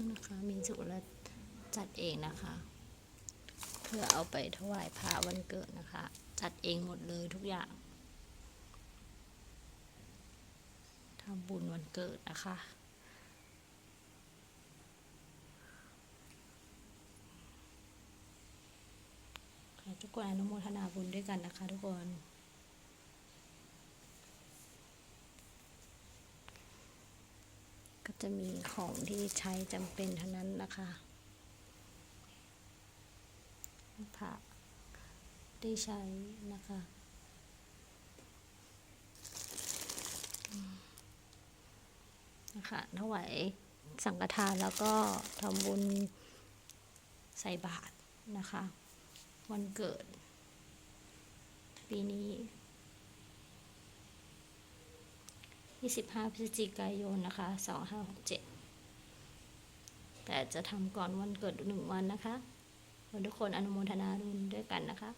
นะคะมินสุและจัดเองนะคะ เพื่อเอาไปถวายพระวันเกิดนะคะ จัดเองหมดเลยทุกอย่างทำบุญวันเกิดนะคะค่ะทุกคนอนุโมทนาบุญด้วยกันนะคะทุกคน ก็จะมีของที่ใช้จำเป็นเท่านั้นนะคะพระได้ใช้นะคะนะคะถวายสังฆทานแล้วก็ทำบุญใส่บาตรนะคะ วันเกิด ปีนี้ 25พฤศจิกายนนะคะ 2567 แต่จะทำก่อนวันเกิดหนึ่งวันนะคะทุกคนอนุโมทนารุนด้วยกันนะคะ